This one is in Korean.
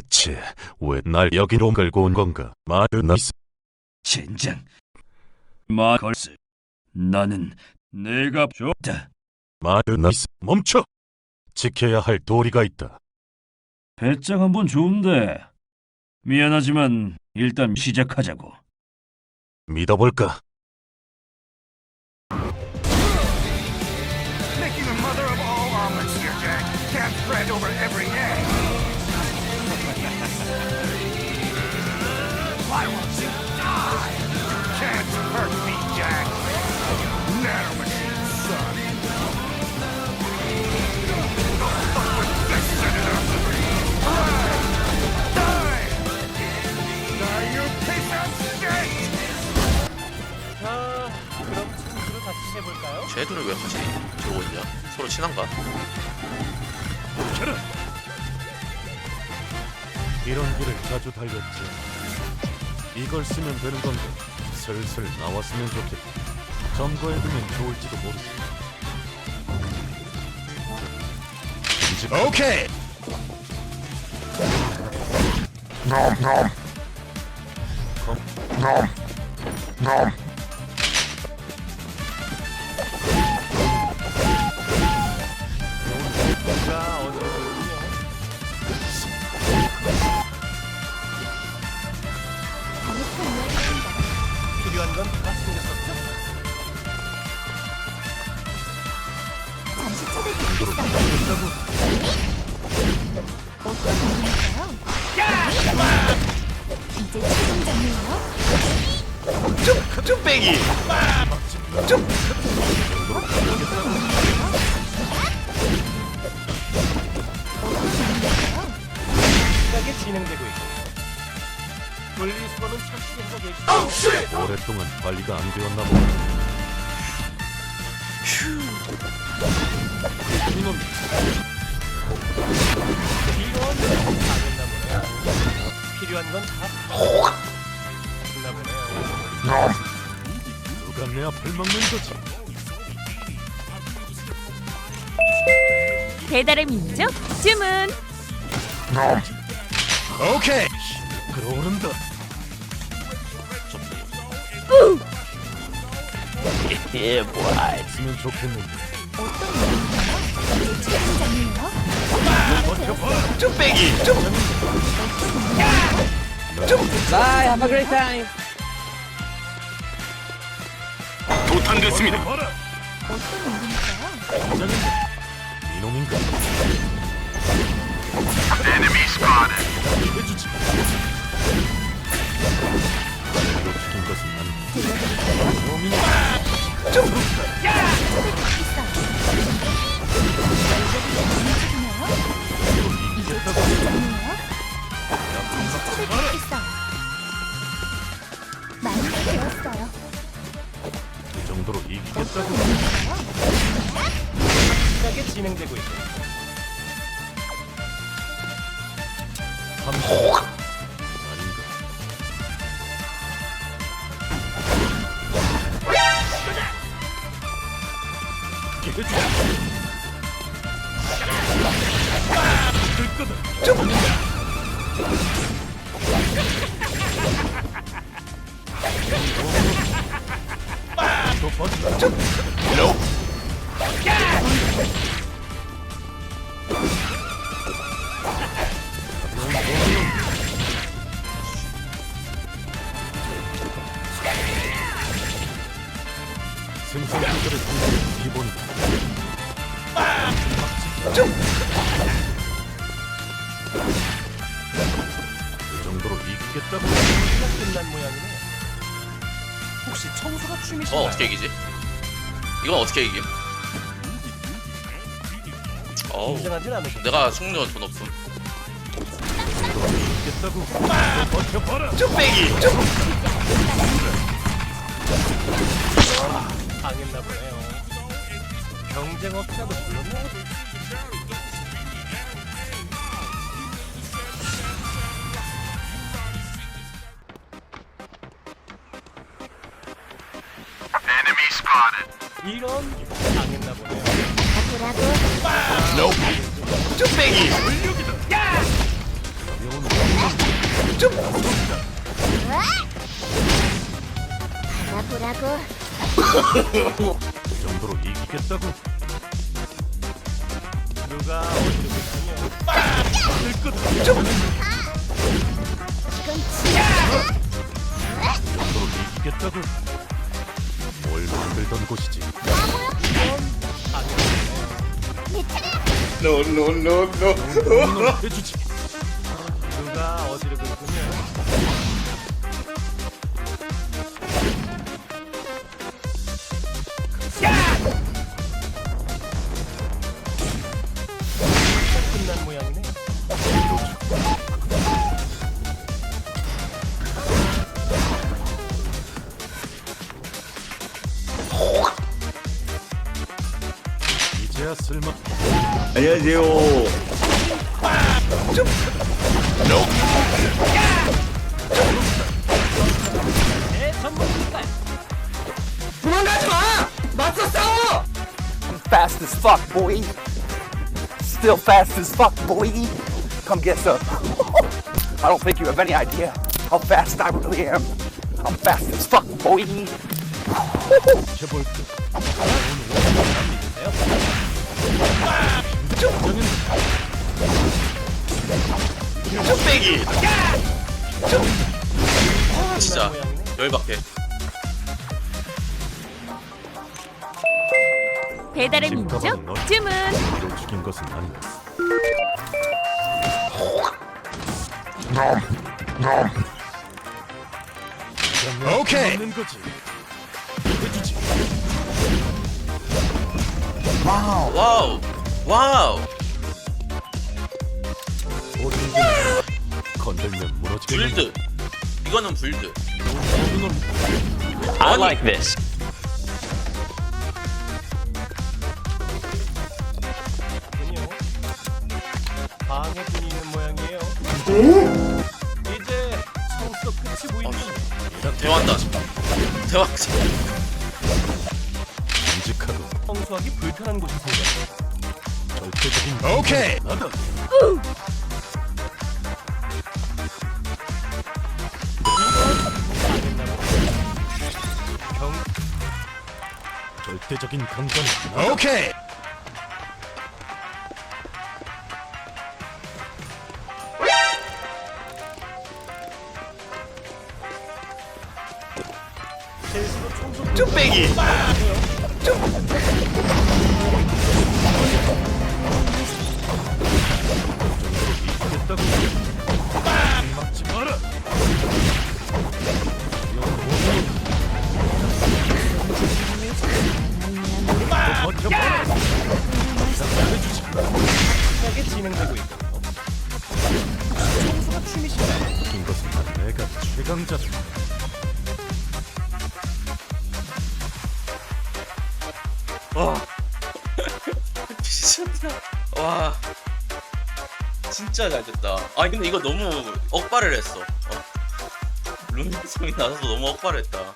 대체 왜 날 여기로 끌고 온 건가? 마르나스 젠장. 마걸스. 나는 내가 좋다. 마르나스 멈춰! 지켜야 할 도리가 있다. 배짱 한번 좋은데. 미안하지만 일단 시작하자고. 믿어볼까? Making the mother of all omelets here, Jack. Can't spread over 자, 그럼 친구로 같이 해볼까요? 쟤들을 왜 같이 들고 있냐? 서로 친한가? 이런 길을 자주 달렸지. 이걸 쓰면 되는 건데 슬슬 나왔으면 좋겠다. 점거해두면 좋을지도 모르겠다. Okay. Nom nom. Nom. 필요한 건 다 챙겼었죠? 잠시 찾아드리겠어요. 어떤 분인가요? 이제 최종장이에요. 신나게 진행되고 있고. 분리수거는 착실하고 계시죠? 오랫동안 관리가 안 되었나 보다. 이놈 필요한 건다 있나 보네요. 누가 내 앞을 막는 거지? 배달의 민족 주문. Nom. Okay. 끌어오른다. 있으면 좋겠는데. 어떤 분인가요? 이제 최 종장이에요. 어떤 분인가요? 이놈인가? 해주지. 이로 죽인 것은 난 놈이냐? 이제 최종 신나게 진행되고 아닌가? 해주 생선 조절의 기본이 기본이다. 그 정도로 이기겠다고? 가 끝난 모양이네요. 혹시 청소가 취미신가요? 어 어떻게 이기지? 이건 어떻게 이김? 어우 긴장하진? 내가 숙련 돈 없음 이기겠다고? 버텨봐라. 당했 업체라도 불렀나? Enemy spotted. 이런 당했나 보네요. 뭐라고? 가벼운 알아보라고. 그 정도로 이기겠다고? 누가 있군요. 이건 진짜. 그 정도로 이기겠다고? 뭘 만들던 곳이지? 넌 해주지. 누가 어디로 있군요. 이제야 쓸맛. 내 전문가니까. fast as fuck, boy. Still fast as fuck, boy. Come get some. I don't think you have any idea how fast I really am. I'm fast as fuck, boy. 진짜 열받게. 배달의 집 민족 주문. 죽인 것은 아니다. 오케이. 있는 거지. 해주지. 와우. 와우. 게 건들면 무너지겠는 불드. 이거는 불드. I like this. 군요. 방해 분이 있는 모양이에요. 이제 청소 끝이 보이니 대화한다. 대화. 청소하기 불편한 곳이 생겼어. 절대적인 오케이. 나다. 경 절대적인 강자는 오케이. 이기겠다고. 막지 마라. 버텨봐라. 미쳤다. 와. 진짜 잘 됐다. 아니 근데 이거 너무 억발을 했어. 어. 룬성이 나서서 너무 억발했다.